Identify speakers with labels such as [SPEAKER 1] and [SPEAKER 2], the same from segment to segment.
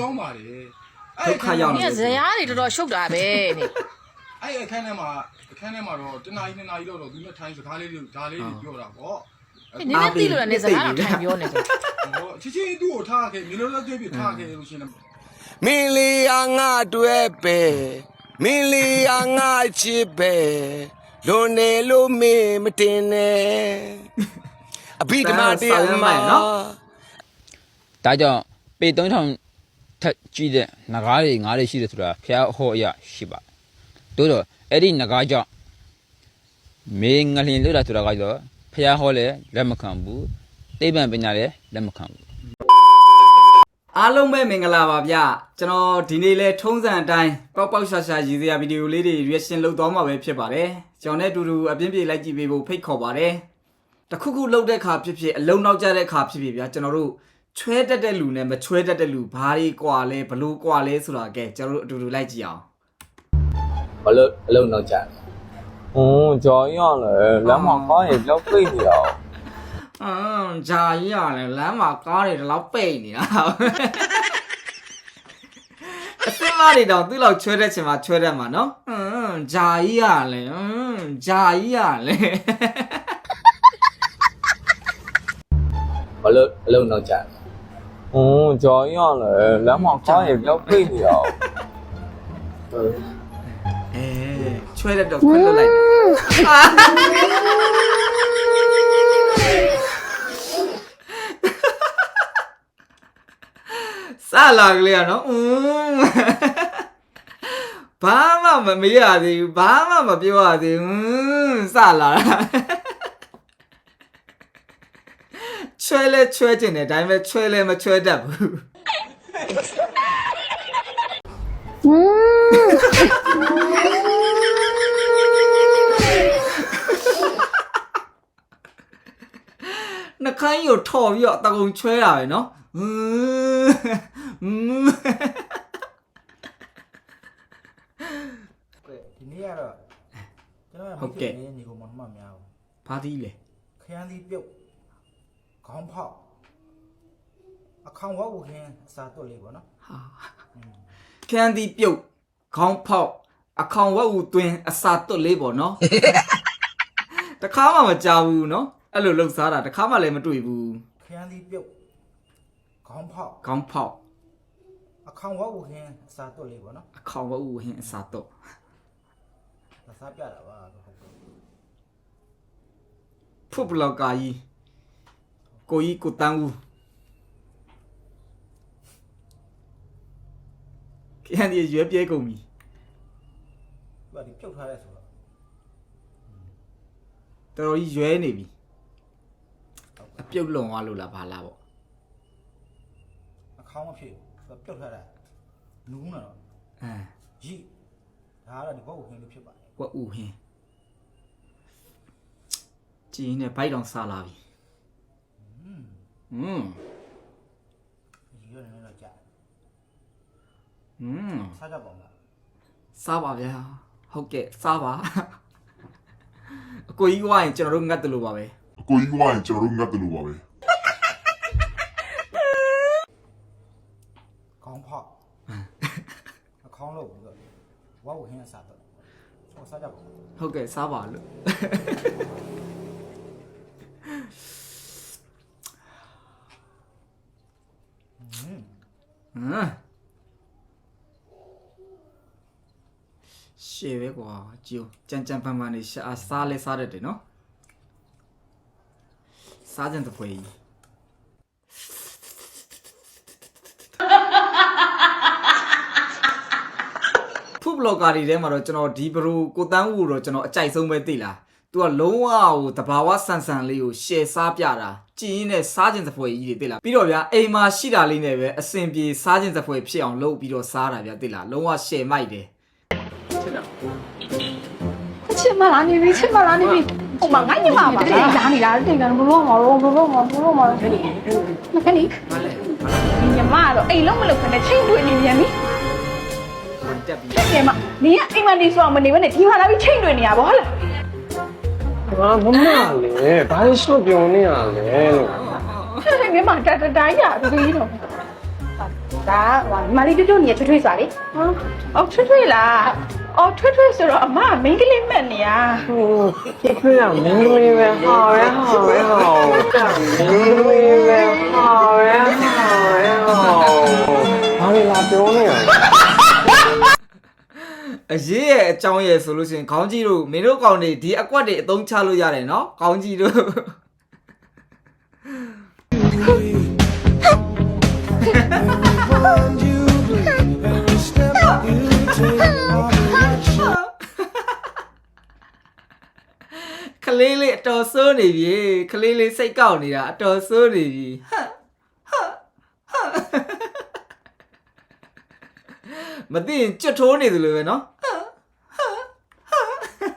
[SPEAKER 1] ကောင်းပါတယ်
[SPEAKER 2] ဒုက္ခရောက်။
[SPEAKER 3] ဒီကဇရာတွေတော်တော်ရှုပ်တာပဲနေ
[SPEAKER 1] အဲ့အခန်းထဲမှာအခန်းထဲမှာတော့တနားရီနှစ်နာရီလောက်တော့သူနဲ့ထိုင်းစကားလေးတွေဒါလေးတွေပြောတာပေါ့။
[SPEAKER 3] နည်းနည်းသိလို့လည်းနေစကားတော့ထိုင်ပြောနေတယ်
[SPEAKER 1] ဟောချစ်ချင်းသူ့ကိုထားခဲ့မျိုးလုံးလုံးကြည့်ပြီးထားခဲ့လို့ရှိရင်
[SPEAKER 4] မင်းလေးအားငါတွဲပဲမင်းလေးအားငါချစ်ပဲလွန်နေလို့မင်းမတင်နဲ့အဘိဓမ္မာတရားမှာ
[SPEAKER 5] ဒါကြောင့်ပေ3000 ထက်ကြီးတဲ့နဂါးတွေငါးတွေရှိတယ်ဆိုတာဖះအဟောအရရှိပါတယ်တို့တော့အဲ့ဒီနဂါးကြောင့်မေငလျင်လို့တာဆိုတာကတော့ဖះဟောလဲလက်မခံဘူးသိပ္ပံပညာလည်းလက်မခံဘူး
[SPEAKER 2] အားလုံးပဲမင်္ဂလာပါဗျကျွန်တော်ဒီနေ့လဲထုံးစံအတိုင်းပေါက်ပေါက်ရှာရှာရည်စရာဗီဒီယိုလေးတွေ reaction လုပ်သွားမှာပဲဖြစ်ပါတယ်ကျွန်တော်နဲ့အတူတူအပြင်းပြေလိုက်ကြည့်ပေးဖို့ဖိတ်ခေါ်ပါတယ်တခုခုလုပ်တဲ့ခါဖြစ်ဖြစ်အလုံးနောက်ကျတဲ့ခါဖြစ်ဖြစ်ဗျကျွန်တော်တို့ ချွဲတက်တဲ့လူနဲ့မချွဲတက်တဲ့လူဘာတွေကွာလဲဘလို့ကွာလဲဆိုတာကဲကျွန်တော်တို့အတူတူလိုက်ကြည့်အောင်
[SPEAKER 6] ဘလို့ဘလို့နောက်
[SPEAKER 7] ကြ။အိုးကြောင်ရလေလမ်းမှာကားရေလော
[SPEAKER 8] က်ပိတ်နေတာ
[SPEAKER 2] အမ်ဂျာကြီးရတယ်လမ်းမှာကားတွေတလောက်ပိတ်နေတာအစ်မတွေတော့သူ့လောက်ချွဲတဲ့ချိန်မှာချွဲတဲ့မှာနော်အမ်ဂျာကြီးရတယ်အမ်ဂျာကြီးရတယ်။
[SPEAKER 6] ဘလို့ဘလို့နောက်
[SPEAKER 7] ကြ ။အိုးကြောင်ရလေလမ်းမှာကားရေပြော
[SPEAKER 8] က်ပ
[SPEAKER 2] ြိ
[SPEAKER 8] နေရ
[SPEAKER 2] အောင်အဲချွဲတဲ့တော့ခွဲလွတ်လိုက်ဆလာကလေးอ่ะเนาะอืมဘာမှမမေးရသေးဘူးဘာမှမပြောရသေးဘူးဆလာတာ ချွဲလဲချွဲကျင်တယ်ဒါပေမဲ့ချွဲလဲမချွဲတတ်ဘူး နှခိုင်းကိုထော်ပြီးတော့တကုံချွဲတာပဲနော်อืมอืม
[SPEAKER 9] ဒီနေ့ကတော့ကျွန်တော်မိတ်ဆွေနေညီကောင်မမများဘူး
[SPEAKER 2] ဘာသီးလဲ
[SPEAKER 9] ခရမ်းသီးပြုတ် ခေါင်းဖောက်အခေါင်ဝတ်ကိုခင်းအစာတွက်လေးပေါ့နော်
[SPEAKER 2] ခန်းသီးပြုတ်ခေါင်းဖောက်အခေါင်ဝက်ဦးသွင်းအစာတွတ်လေးပေါ့နော်တခါမှမကြောက်ဘူးနော်အဲ့လိုလှုပ်စားတာတခါမှလည်းမတွေ့ဘူး
[SPEAKER 9] ခရမ်းသီးပြုတ်ခေါင်းဖောက်
[SPEAKER 2] ခေါင်းဖောက်
[SPEAKER 9] အခေါင်ဝတ်ကိုခင်းအစာတွက်လေးပေါ့နော်
[SPEAKER 2] အခေါင်ဝက်ဦးဟင်းအစာတွတ်
[SPEAKER 9] အစာပြတာပါဟုတ်ကဲ့
[SPEAKER 2] ဖုတ်ဘလော့ကာကြီး ကိုကြီးကိုတန်းဦးခန်းသီးရွယ်ပြဲကုန်ပြီ
[SPEAKER 9] သူကဒီပြုတ်ထားတဲ့ဆိုတော့
[SPEAKER 2] တော်တော်ကြီးရွဲနေပြီအပြုတ်လွန်သွားလို့လားဘာလားပေါ့
[SPEAKER 9] အခေါင်မဖြစ်ဘူးသူကပြုတ်ထားတာနူးနေတော့
[SPEAKER 2] အဲ
[SPEAKER 9] ရီဒါကတော့ဒီဘုတ်ကိုခင်းလို့ဖြစ်ပါတယ်
[SPEAKER 2] ဝက်ဦးဟင်းကြည်နေဘိုက်တောင်စားလာပြီ อืม
[SPEAKER 9] ရီရနေတော့ကြာ
[SPEAKER 2] อืม
[SPEAKER 9] စားကြပါဦးလား
[SPEAKER 2] စားပါဗျာဟုတ်ကဲ့စားပါအကိုကြီးဝိုင်းကျွန်တော်တို့ငတ်တယ်လို့ပါပဲ
[SPEAKER 10] အကိုကြီးဝိုင်းကျွန်တော်တို့ငတ်တယ်လို့ပါပဲ
[SPEAKER 9] ခေါင်းဖောက်အခေါင်လို့ပြီးတော့ဝတ်ကိုခင်းအစာတွက်ဟောစားကြပါဦး
[SPEAKER 2] ဟုတ်ကဲ့စားပါလို့ ရှေ့ပဲကွာကြိုကြမ်းကြမ်းပန်းပန်းနေရှာစားလဲစားတတ်တယ်နော်စားကြတဲ့ဖွေကြီးဖုဘလော့ဂါတွေထဲမှာတော့ကျွန်တော်ဒီဘရိုကိုတန်းဦးကိုတော့ကျွန်တော်အကြိုက်ဆုံးပဲသိလား။ तू ကလုံးဝဟိုတဘာဝဆန်ဆန်လေးကိုရှယ်စားပြတာကြည်ရင်နဲ့စားခြင်းသဖွယ်ကြီးတွေသိလား။ပြီးတော့ဗျာအိမ်မှာရှိတာလေးနဲ့ပဲအစင်ပြေစားခြင်းသဖွယ်ဖြစ်အောင်လုပ်ပြီးတော့စားတာဗျာသိလား။လုံးဝရှယ်မိုက်တယ်
[SPEAKER 11] ချစ်မလားနေပြီချစ်မလားနေပြီဟိုမှာငါညမပါတိတ်လာနေလားတိတ်လာဘလို့မလို့ဘလို့မလို့မလို့ခဏလေးခဏ
[SPEAKER 2] လေး
[SPEAKER 11] ညမတော့အိမ်လုံးမလုပ်ခနဲ့ချိန်တွေ့နေပြန်ပြီ
[SPEAKER 2] တက်ပြီး
[SPEAKER 11] တက်ပြန်မနေကအိမ်မနေဆိုအောင်မနေဘဲနဲ့ဒီမှာလာပြီးချိန်တွေ့နေရပါဟုတ်လား
[SPEAKER 7] ဘာမမလဲဘာလို့ရှော့ပြောနေရ
[SPEAKER 11] လဲလို့ဆက်နေမှာတတတိုင်းရပြီးတော့ဒါဟိုမလီတူတူနေချွတ်ထွေးစွာလေဟုတ်ချွတ်ထွေးလား အော်ထွတ်ထွေးဆိုတော့အမကမိန်းကလေးမှတ်နေရ
[SPEAKER 7] ဖြစ်ဖြစ်အောင်မင်းသမီးပဲဟာရဲဟာရဲဟာမင်းသမီးပဲဟာရဲဟာရဲဟာဘာလဲလာပြောနေရ
[SPEAKER 2] အရေးရဲ့အကြောင်းရဲ့ဆိုလို့ရှိရင်ခေါင်းကြီးတို့မင်းတို့ကောင်တွေဒီအကွက်တွေအသုံးချလို့ရတယ်နော်ခေါင်းကြီးတို့ လေးလေးအတော်ဆိုးနေပြီခလေးလေးစိတ်ကောက်နေတာအတော်ဆိုးနေပြီဟတ်ဟတ်ဟတ်မသိရင်ကြွတ်ထိုးနေသလိုပဲနော်ဟတ်ဟတ်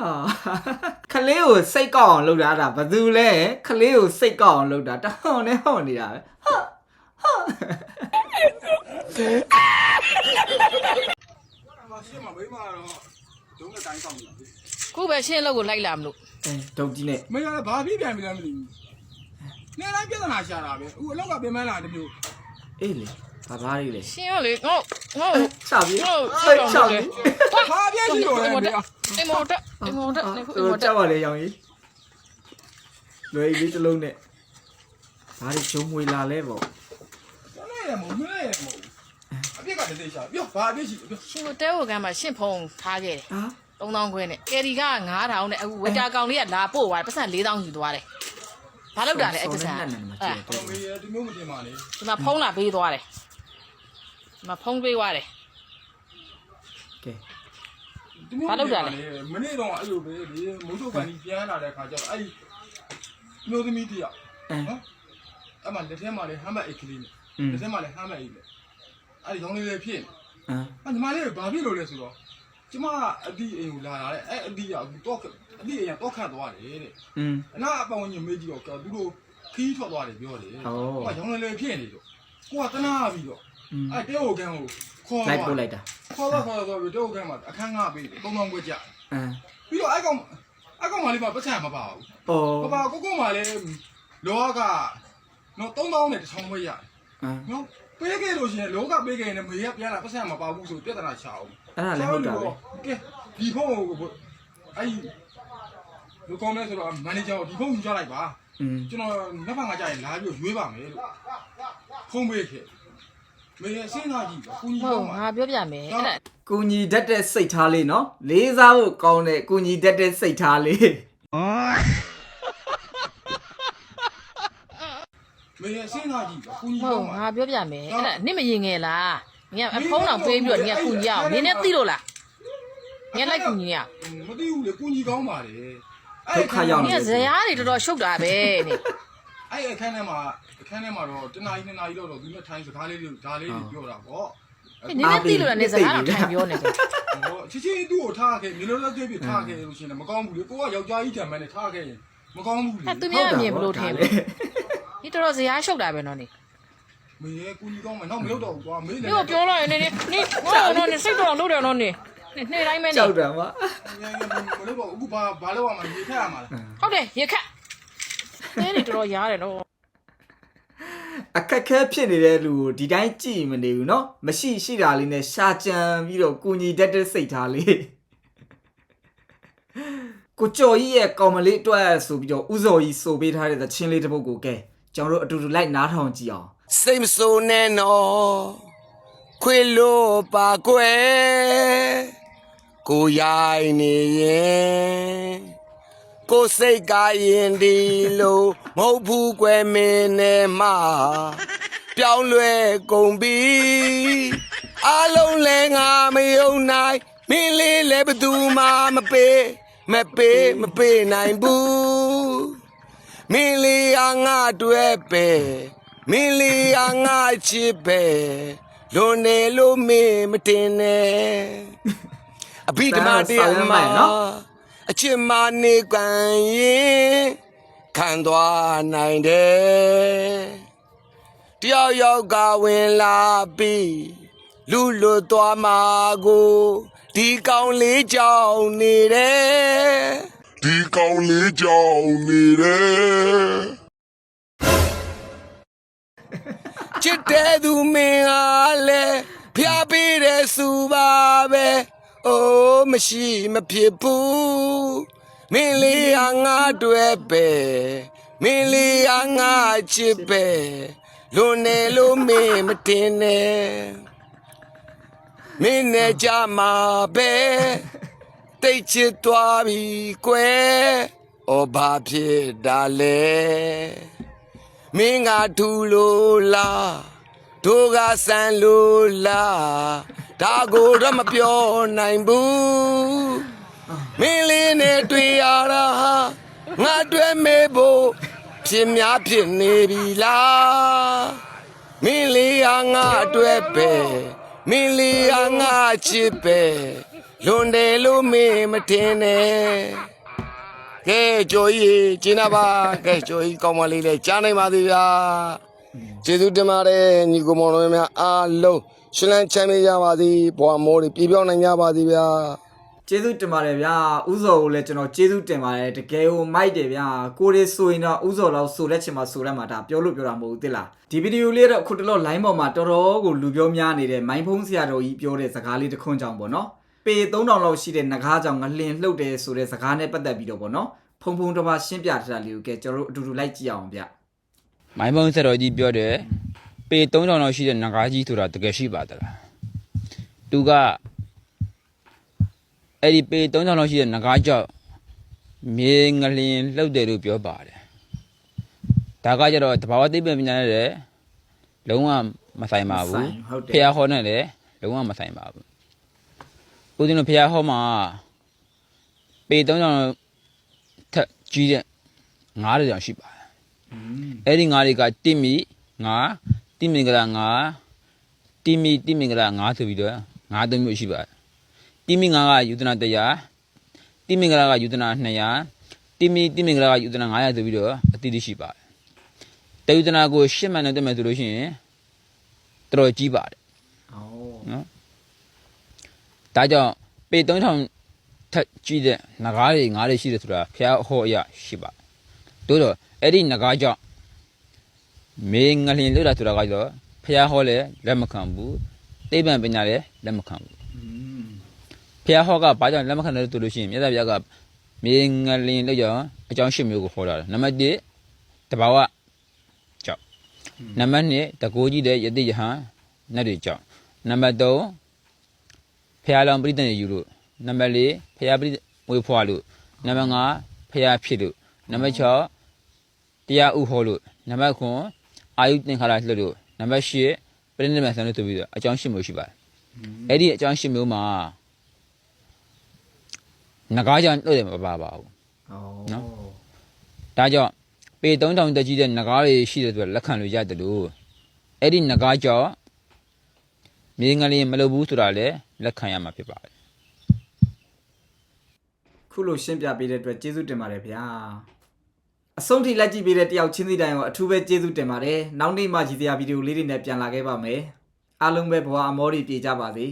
[SPEAKER 2] အာ ခလေးကိုစိတ်ကောက်အောင်လုပ်တာဒါဘာသူလဲခလေးကိုစိတ်ကောက်အောင်လုပ်တာတဟောင်းနဲ့ဟောင်းနေတာပဲဟတ်ဟတ်
[SPEAKER 1] အရှင်းမှာမိမကတော့ဒုံးနဲ့တိုင်းဆောင်နေတာ
[SPEAKER 3] ခုပဲရှင်းလို့ကိုလိုက်လာမလို့
[SPEAKER 2] အဲဒုတ်ကြီးနဲ့
[SPEAKER 1] မင်းကလည်းဘာဖြစ်ပြန်ပြီလဲမသိဘူးနေတိုင်းပြဿနာရှာတာပဲအခုအလောက်ကပြင်မလာတမျိုး
[SPEAKER 2] အေးလေ ဘာဘာလေးလဲ
[SPEAKER 3] ရှင်းရလေငေါငေါ
[SPEAKER 2] ချပြီ
[SPEAKER 3] ငေါ
[SPEAKER 2] စိတ်ချပြီ
[SPEAKER 1] ဘာပြည့်ရှိတော့လဲ
[SPEAKER 3] မော်
[SPEAKER 1] မ
[SPEAKER 3] တက်
[SPEAKER 1] င်း
[SPEAKER 3] အိမ်မော်တက်အိမ်မော်တက်နေခုအိမ်
[SPEAKER 2] ဟို
[SPEAKER 3] မော်တ
[SPEAKER 2] ကြော
[SPEAKER 3] က်
[SPEAKER 2] က်ပါလေရောင်ကြီးလွယ်လေးတစ်လုံးနဲ့ဘာတွေဂျုံမွေလာလဲပေါ့
[SPEAKER 1] ကျွန်တော်ရမို့မင်းရမို့အပြစ်ကတည်းကရှာပြောဘာအပြစ်ရှိပြော
[SPEAKER 3] ရှင်ကိုတဲဝကမ်းမှာရှင့်ဖုံထားခဲ့တယ်
[SPEAKER 2] ဟာ
[SPEAKER 3] 3000ခွဲနဲ့ကယ်ရီက9000နဲ့အခုဝတာကောင်လေးကလာပို့သွားတယ်ပတ်စံ4000ယူသွားတယ်ဘာလုပ်တာလဲအဲ့ပတ်စံ
[SPEAKER 2] နဲ့နဲ့မှာ
[SPEAKER 3] အဲ
[SPEAKER 2] ကြည့်
[SPEAKER 1] တော်မေးရဒီမျိုးမတင်ပါနဲ့
[SPEAKER 3] ဒီမှာဖုံးလာပေးသွားတယ်ဒီ မဖုံးပေးသွားတယ်
[SPEAKER 2] ကဲ
[SPEAKER 1] ဘာလုပ်တာလဲမနေ့တော့အဲ့လိုပဲဒီမုန်းတို့ကန်ကြီးပြန်လာတဲ့ခါကျတော့အဲ့မျိုးသမီးတယောက်နော်အဲ့မှာလက်ထဲမှာလည်းဟမ်းမအိတ်ကလေးနဲ့လက်ထဲမှာလည်းဟမ်းမအိတ်နဲ့အဲ့ဒီရောင်းလေးလေးဖြစ်နေ
[SPEAKER 2] အဲ့
[SPEAKER 1] ညီမလေးဘာဖြစ်လို့လဲဆိုတော့ကျမအတိအိမ်ကိုလာတာတဲ့အဲ့အတိကတော့အတိအိမ်ကတော့ခတ်သွားတယ်တဲ့
[SPEAKER 2] အင်း
[SPEAKER 1] အနာအပေါင်းကြီးမေးကြည့်တော့သူတို့ခီးထွက်သွားတယ်ပြောတယ်
[SPEAKER 2] ဟို
[SPEAKER 1] ကရောင်းလေးလေးဖြစ်နေလို့ကိုကတနာပြီးတော့ အဲ့တရုတ်ကိုခန်းကိုခေါ်
[SPEAKER 2] လိုက်ပို့လိုက်တာ
[SPEAKER 1] ခေါ်တော့ခေါ်တော့တရုတ်ကိုခန်းမှာအခန်းငါပေးတယ်3000ကျွက်ကြ
[SPEAKER 2] အင်း
[SPEAKER 1] ပြီးတော့အဲ့ကောင်အဲ့ကောင်မလေးမှာပတ်ချံမပါဘူး
[SPEAKER 2] ဩ
[SPEAKER 1] မပါကိုကိုမှလည်းလောကနော်3000နဲ့တစ်ချောင်းပဲရတယ်
[SPEAKER 2] အင်း
[SPEAKER 1] နော်ပေးခဲ့လို့ရှင်လောကပေးခဲ့ရင်လည်းမေရပြန်လာပတ်စံမပါဘူးဆိုပြဿနာချအောင်
[SPEAKER 2] အဲ့ဒါလည်းဟုတ်တာပဲ
[SPEAKER 1] ကဲဒီဖုန်းကိုအဲ့လူကောင်းလဲဆိုတော့မန်နေဂျာကိုဒီဖုန်းယူကြလိုက်ပါကျွန်တော်လက်ဖက်ငါကြရင်လာပြီးရွေးပါမယ်လို့ဖုန်းပေးခဲ့ မေရစဉ်းစားကြည့်ပါကိုကြီး
[SPEAKER 3] ဟုတ်
[SPEAKER 1] ကောင်းပါ
[SPEAKER 3] ငါပြောပြမယ်အဲ့ဒါ
[SPEAKER 2] ကုညီတတ်တဲ့စိတ်ထားလေးနော်လေးစားဖို့ကောင်းတဲ့ကုညီတတ်တဲ့စိတ်ထားလေး
[SPEAKER 1] မေရစဉ်းစားကြည့်ပါကိုကြီး
[SPEAKER 3] ဟု
[SPEAKER 1] ကော
[SPEAKER 3] တ်
[SPEAKER 1] င်းပါ
[SPEAKER 3] ငါပြောပြမယ်အဲ့ဒါနင့်မရင်ငယ်လားငါဖုံးတော်ပေးပြီးတော့ငါကူညီအောင်နင်းနဲ့သိလို့လားငါလိုက်ကူညီရ
[SPEAKER 1] မသိဘူးလေကိုကြီးကောင်းပါလေ
[SPEAKER 2] ဒုက္ခရောက်
[SPEAKER 3] န
[SPEAKER 2] နေ
[SPEAKER 3] င်ကဇရာတွေတော်တော်ရှုပ်တာပဲနင်
[SPEAKER 1] အဲ့အခန်းထဲမှာအခန်းထဲမှာတော့တနားရီနှစ်နာရီတော့တော့သူနဲ့ထိုင်စကားလေးတွေဒါလေးတွေပြောတာပေါ့
[SPEAKER 3] နင်းနဲ့သိလို့လားနင်စကားတော့ထိုင်ပြောနေတယ်
[SPEAKER 1] ဟောချစ်ချင်းသူ့ကိုထားခဲ့မျိုးလုံးလက်သေးပြထားခဲ့လို့ရှိရင်မကောင်းဘူးလေကိုကယောက်ျားကြီးတံမန်နဲ့ထားခဲ့ရင်မကောင်းဘူးလေ
[SPEAKER 3] အဲ့သူများအမြင်ဘလို့ထင်လဲဒီတော်တော်ဇရာရှုပ်တာပဲနော်နင်
[SPEAKER 1] မေရဲ့ကူကြီးကောင်းမယ်နောက်မလုပ်တော့ဘူးကွာမေးနေ
[SPEAKER 3] ဒီကိုပြောလိုက်နေနေနေဟောနော်နေစိတ်တော်လုပ်တယ်နော်နေနေတိုင်းပဲနေ
[SPEAKER 2] ကြောက်တာမ
[SPEAKER 1] မလုပ်တော့အခုဘာဘာလုပ်ရမှာရေခက်ရမှာလား
[SPEAKER 3] ဟုတ်တယ်ရေခက် နေနေတော်တော်ရားတယ်နော်
[SPEAKER 2] အခက်ခဲဖြစ်နေတဲ့လူကိုဒီတိုင်းကြည့်မနေဘူးเนาะမရှိရှိတာလေးနဲ့ရှာကြံပြီးတော့ကုညီတတ်တဲ့စိတ်ထားလေးကိုကျော်ကြီးရဲ့ကောင်မလေးအတွက်ဆိုပြီးတော့ဥဇော်ကြီးဆိုပေးထားတဲ့သချင်းလေးတစ်ပုဒ်ကိုကဲကျွန်တော်တို့အတူတူလိုက်နားထောင်ကြည့်အောင်
[SPEAKER 4] စိတ်မစိုးနဲ့နော်ခွေလို့ပါကွယ်ကိုရိုင်းနေရင် ကိုစိတ်ကရင်ဒီလို့မဟုတ်ဘူးကွယ်မင်းနဲ့မှပြောင်းလဲကုန်ပြီအလုံးလဲငါမယုံနိုင်မင်းလေးလည်းဘသူမှမပေးမပေးမပေးနိုင်ဘူးမင်းလေးအားငါတွေ့ပဲမင်းလေးအားငါချစ်ပဲလွန်နေလို့မင်းမတင်နဲ့အဘိဓမ္မာတရားမှာ အချစ်မနေကန်ရင်ခံသွားနိုင်တယ်တယောက်ယောက်ကဝင်လာပြီးလူလွတ်သွားမှာကိုဒီကောင်လေးကြောင်နေတယ်
[SPEAKER 10] ဒီကောင်လေးကြောင်နေတယ်
[SPEAKER 4] ချစ်တဲ့သူမင်းဟာလဲဖျားပေးတဲ့စုပါပဲ အိုးမရှိမဖြစ်ဘူးမင်းလေးဟာငါတွေ့ပဲမင်းလေးဟာငါချစ်ပဲလွန်နေလို့မင်းမတင်နဲ့မင်းနဲ့ကြမှာပဲတိတ်ချစ်သွားပြီကွယ်ဩဘာဖြစ်တာလဲမင်းကထူလို့လားတို့ကဆန်လို့လား ဒါကိုတော့မပြောနိုင်ဘူးမင်းလေးနဲ့တွေ့ရတာဟာငါတွေ့မေဖို့ဖြစ်များဖြစ်နေပြီလားမင်းလေးဟာငါတွေ့ပဲမင်းလေးဟာငါချစ်ပဲလွန်တယ်လို့မင်းမတင်နဲ့ကဲကြိုကြီးကျင်းနာပါကဲကြိုကြီးကောင်းမလေးလေးကြားနိုင်ပါသေးဗျာ ကျေးဇူးတင်ပါတယ်ညီကိုမောင်တို့များအားလုံးရှင်လန်းချမ်းမြေ့ကြပါစေဘွာမိုးတွေပြပြောင်းနိုင်ကြပါစေဗျာ
[SPEAKER 2] ကျေးဇူးတင်ပါတယ်ဗျာဥဇော်ကိုလည်းကျွန်တော်ကျေးဇူးတင်ပါတယ်တကယ်ကိုမိုက်တယ်ဗျာကိုရီဆိုရင်တော့ဥဇော်လောက်ဆိုလက်ချင်မှာဆိုလက်မှာဒါပြောလို့ပြောတာမဟုတ်ဘူးတိလားဒီဗီဒီယိုလေးတော့အခုတလော line ပေါ်မှာတော်တော်ကိုလူပြောများနေတဲ့မိုင်းဖုံးဆရာတော်ကြီးပြောတဲ့စကားလေးတစ်ခွန်းကြောင့်ပေါ့နော်ပေ3000လောက်ရှိတဲ့ငကားကြောင့်ငလင်လှုပ်တယ်ဆိုတဲ့စကားနဲ့ပတ်သက်ပြီးတော့ပေါ့နော်ဖုံဖုံတစ်ပါးရှင်းပြထားတာလေးကိုကဲကျွန်တော်တို့အတူတူလိုက်ကြည့်အောင်ဗျ
[SPEAKER 5] မိုင်းမုံဆက်တော်ကြီးပြောတယ်ပေ3000လောက်ရှိတဲ့နဂါးကြီးဆိုတာတကယ်ရှိပါသလားသူကအဲ့ဒီပေ3000လောက်ရှိတဲ့နဂါးကြောင့်မြေငလျင်လှုပ်တယ်လို့ပြောပါတယ်ဒါကကြတော့တဘာဝသိပ္ပံပညာနဲ့လည်းလုံးဝမဆိုင်ပါဘူးဖះဟောနဲ့လည်းလုံးဝမဆိုင်ပါဘူးဦးဇင်းတို့ဖះဟောမှာပေ3000ထက်ကြီးတဲ့ငါးတောင်ရှိပါတယ် အဲ့ဒီငါးတွေကတိမိငါတိမင်္ဂလာငါတိမိတိမင်္ဂလာငါဆိုပြီးတော့ငါးသုံးမျိုးရှိပါတယ်တိမိငါကယူဒနာ100တိမင်္ဂလာကယူဒနာ200တိမိတိမင်္ဂလာကယူဒနာ900ဆိုပြီးတော့အတိအရှိပါတယ်တယူဒနာကိုရှစ်မှန်နဲ့တက်မယ်ဆိုလို့ရှိရင်တော်တော်ကြီးပါတယ်
[SPEAKER 2] ဩ
[SPEAKER 5] နော်ဒါကြောင့်ပေ3000ထက်ကြီးတဲ့နဂါးတွေငါးတွေရှိတယ်ဆိုတာဖះဟောအရရှိပါတယ် တို့တော့အဲ့ဒီနဂါးကြောင့်မေငလျင်လို့တာဆိုတာကကြတော့ဖះဟောလည်းလက်မခံဘူးသိပ္ပံပညာလည်းလက်မခံဘူးဖះဟောကဘာကြောင့်လက်မခံတယ်လို့ဆိုလို့ရှိရင်မြတ်စွာဘုရားကမေငလျင်လို့ကြောင့်အကြောင်းရှစ်မျိုးကိုဟောတာတယ်နံပါတ်1တဘာဝကြောင့်နံပါတ်2တကိုးကြီးတဲ့ယတိယဟန်နတ်တွေကြောင့်နံပါတ်3ဖះလောင်ပရိသတ်နေယူလို့နံပါတ်4ဖះပရိဝေဖွာလို့နံပါတ်5ဖះဖြစ်လို့နံပါတ်6 တရားဥဟောလို့နံပါတ်9အာယုသင်္ခါရလှုပ်လို့နံပါတ်10ပြိဋိနိဗ္ဗာန်ဆံလို့ဆိုပြီးတော့အကြောင်းရှင်းမျိုးရှိပါတယ်အဲ့ဒီအကြောင်းရှင်းမျိုးမှာငကားကြောင့်လှုပ်တယ်မပါပါဘူး
[SPEAKER 2] ဩ
[SPEAKER 5] နော်ဒါကြောင့်ပေ3000တက်ကြီးတဲ့ငကားတွေရှိတယ်ဆိုတော့လက်ခံလို့ရတယ်လို့အဲ့ဒီငကားကြောင့်မြေငလျင်မလုပ်ဘူးဆိုတာလည်းလက်ခံရမှာဖြစ်ပါတယ်
[SPEAKER 2] ခုလိုရှင်းပြပေးတဲ့အတွက်ကျေးဇူးတင်ပါတယ်ဗျာ အဆုံးထိလိုက်ကြည့်ပေးတဲ့တယောက်ချင်းစီတိုင်းကိုအထူးပဲကျေးဇူးတင်ပါတယ်နောက်နေ့မှရည်စရာဗီဒီယိုလေးတွေနဲ့ပြန်လာခဲ့ပါမယ်အားလုံးပဲဘဝအမောတွေပြေကြပါစေ